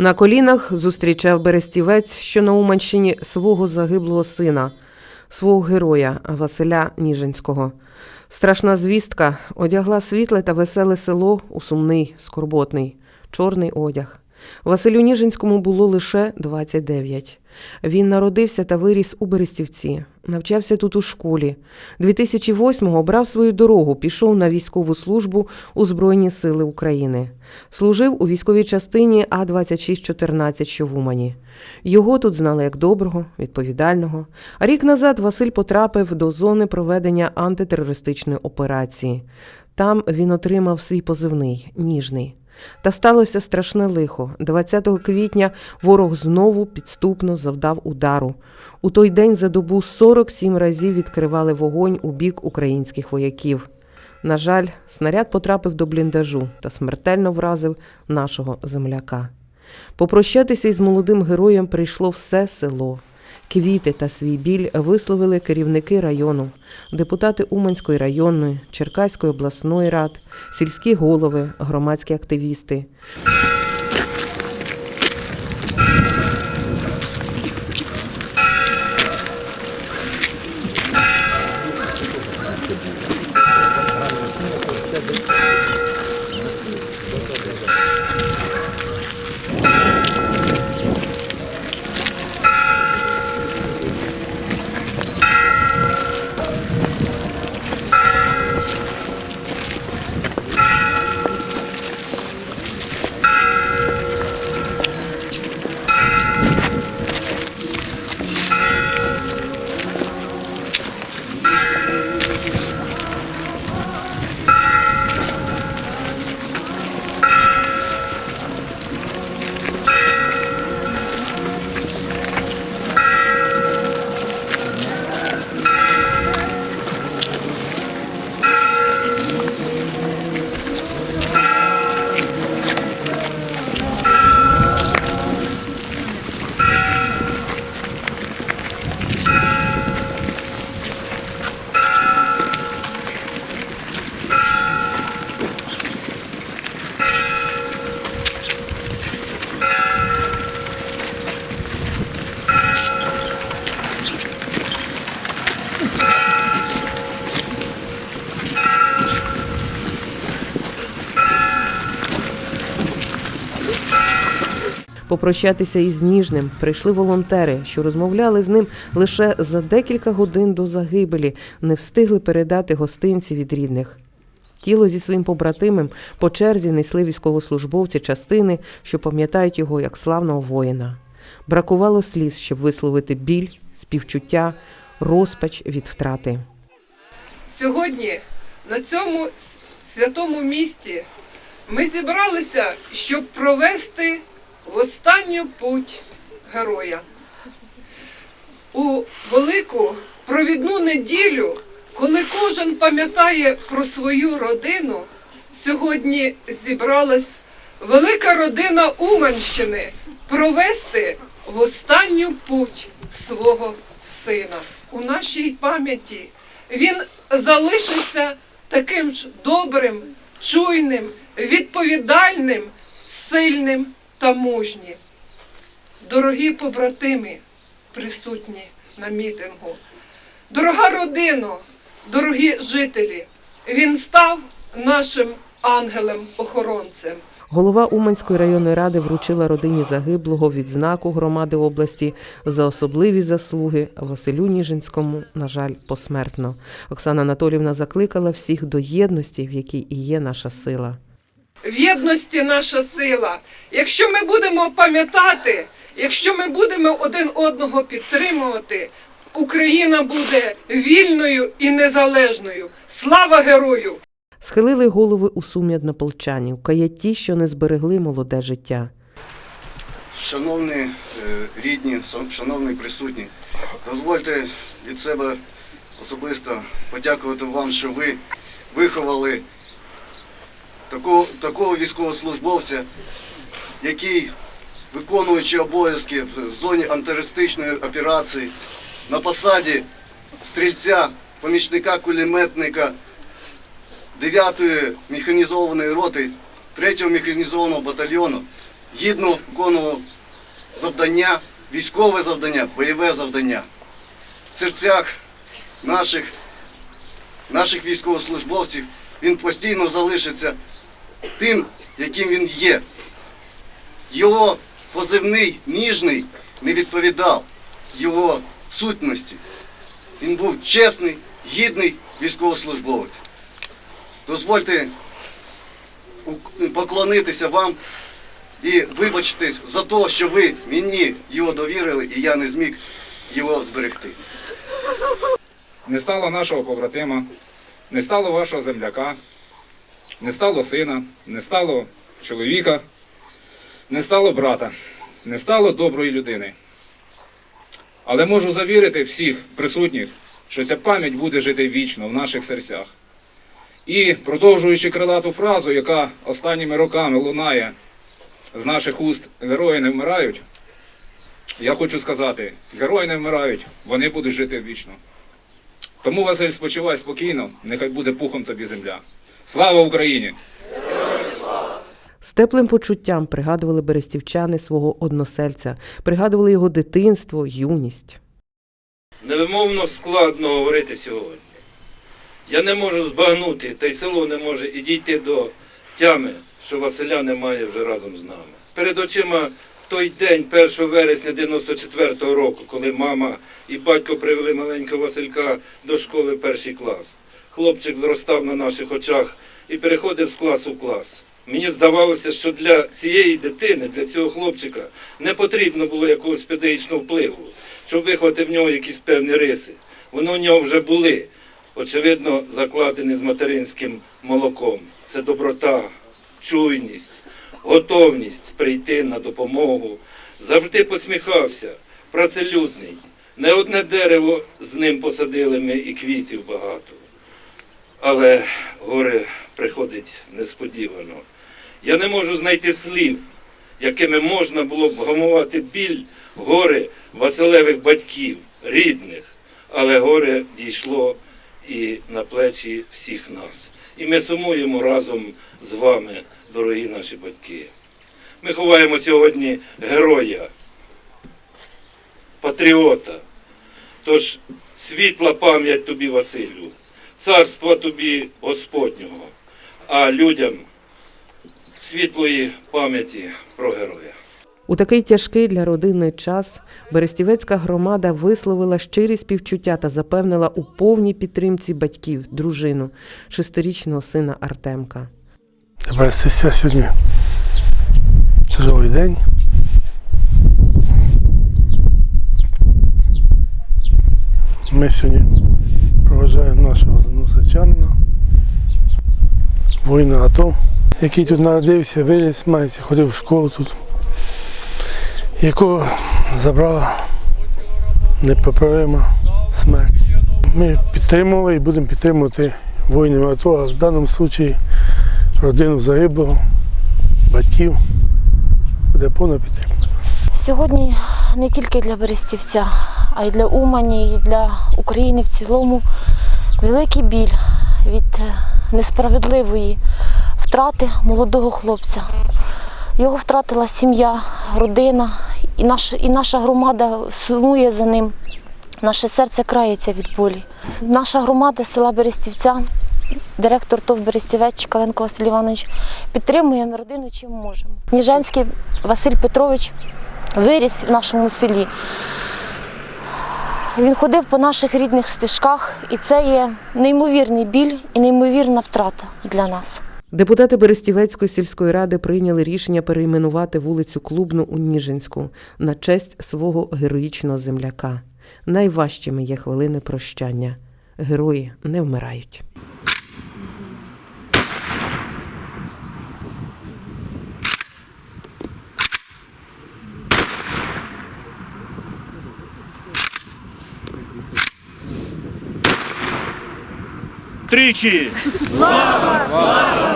На колінах зустрічав Берестівець, що на Уманщині свого загиблого сина, свого героя Василя Ніжинського. Страшна звістка одягла світле та веселе село у сумний, скорботний, чорний одяг. Василю Ніжинському було лише 29. Він народився та виріс у Берестівці, навчався тут у школі. 2008-го брав свою дорогу, пішов на військову службу у Збройні Сили України. Служив у військовій частині А-2614, що в Умані. Його тут знали як доброго, відповідального. А рік назад Василь потрапив до зони проведення антитерористичної операції. Там він отримав свій позивний ніжний. Та сталося страшне лихо. 20 квітня ворог знову підступно завдав удару. У той день за добу 47 разів відкривали вогонь у бік українських вояків. На жаль, снаряд потрапив до бліндажу та смертельно вразив нашого земляка. Попрощатися із молодим героєм прийшло все село. Квіти та свій біль висловили керівники району, депутати Уманської районної, Черкаської обласної рад, сільські голови, громадські активісти. Попрощатися із ніжним прийшли волонтери, що розмовляли з ним лише за декілька годин до загибелі, не встигли передати гостинці від рідних. Тіло зі своїм побратимом по черзі несли військовослужбовці частини, що пам'ятають його як славного воїна. Бракувало сліз, щоб висловити біль, співчуття, розпач від втрати. Сьогодні на цьому святому місті ми зібралися, щоб провести в останню путь героя. У велику провідну неділю, коли кожен пам'ятає про свою родину, сьогодні зібралась велика родина Уманщини провести в останню путь свого сина. У нашій пам'яті він залишиться таким ж добрим, чуйним, відповідальним, сильним та мужнім. Дорогі побратими, присутні на мітингу, дорога родино, дорогі жителі, він став нашим ангелем-охоронцем. Голова Уманської районної ради вручила родині загиблого відзнаку громади області за особливі заслуги Василю Ніжинському, на жаль, посмертно. Оксана Анатолівна закликала всіх до єдності, в якій і є наша сила. В єдності наша сила. Якщо ми будемо пам'ятати, якщо ми будемо один одного підтримувати, Україна буде вільною і незалежною. Слава герою! Схилили голови у сумі однополчанів, каяті, що не зберегли молоде життя. Шановні е, рідні, шан- шановні присутні, дозвольте від себе особисто подякувати вам, що ви виховали такого, такого військовослужбовця, який, виконуючи обов'язки в зоні антитерористичної операції, на посаді стрільця, помічника кулеметника 9-ї механізованої роти 3-го механізованого батальйону гідно виконував завдання, військове завдання, бойове завдання. В серцях наших, наших військовослужбовців він постійно залишиться тим, яким він є. Його позивний ніжний не відповідав його сутності. Він був чесний, гідний військовослужбовець. Дозвольте поклонитися вам і вибачитись за те, що ви мені його довірили, і я не зміг його зберегти. Не стало нашого побратима, не стало вашого земляка, не стало сина, не стало чоловіка, не стало брата, не стало доброї людини. Але можу завірити всіх присутніх, що ця пам'ять буде жити вічно в наших серцях. І продовжуючи крилату фразу, яка останніми роками лунає з наших уст герої не вмирають, я хочу сказати, герої не вмирають, вони будуть жити вічно. Тому, Василь, спочивай спокійно, нехай буде пухом тобі земля. Слава Україні! З теплим почуттям пригадували берестівчани свого односельця, пригадували його дитинство, юність. Невимовно складно говорити сьогодні. Я не можу збагнути, та й село не може і дійти до тями, що Василя немає вже разом з нами. Перед очима той день, 1 вересня 94-го року, коли мама і батько привели маленького Василька до школи в перший клас. Хлопчик зростав на наших очах і переходив з класу в клас. Мені здавалося, що для цієї дитини, для цього хлопчика, не потрібно було якогось педагогічного впливу, щоб виховати в нього якісь певні риси. Вони в нього вже були, очевидно, закладені з материнським молоком. Це доброта, чуйність, готовність прийти на допомогу. Завжди посміхався, працелюдний. Не одне дерево з ним посадили ми і квітів багато. Але горе приходить несподівано. Я не можу знайти слів, якими можна було б гамувати біль горе Василевих батьків, рідних. Але горе дійшло і на плечі всіх нас. І ми сумуємо разом з вами, дорогі наші батьки. Ми ховаємо сьогодні героя, патріота. Тож світла пам'ять тобі, Василю, царства тобі Господнього, а людям світлої пам'яті про героя. У такий тяжкий для родини час Берестівецька громада висловила щирі співчуття та запевнила у повній підтримці батьків, дружину, шестирічного сина Артемка. Тепер сьогодні тяжелий день. Ми сьогодні проважаємо нашого заносичанина, воїна АТО, який тут народився, виріс, мається, ходив в школу тут, якого забрала непоправима смерть. Ми підтримували і будемо підтримувати воїнів АТО, а в даному випадку родину загиблого, батьків. Буде повна підтримка. Сьогодні не тільки для Берестівця, а й для Умані, і для України в цілому великий біль від е, несправедливої втрати молодого хлопця. Його втратила сім'я, родина, і, наш, і наша громада сумує за ним. Наше серце крається від болі. Наша громада села Берестівця, директор ТОВ Берестівець Чкаленко Василь Іванович, підтримує родину чим можемо. Ніженський Василь Петрович виріс в нашому селі. Він ходив по наших рідних стежках, і це є неймовірний біль і неймовірна втрата для нас. Депутати Берестівецької сільської ради прийняли рішення перейменувати вулицю Клубну у Ніжинську на честь свого героїчного земляка. Найважчими є хвилини прощання. Герої не вмирають. Тричі! Слава! Слава!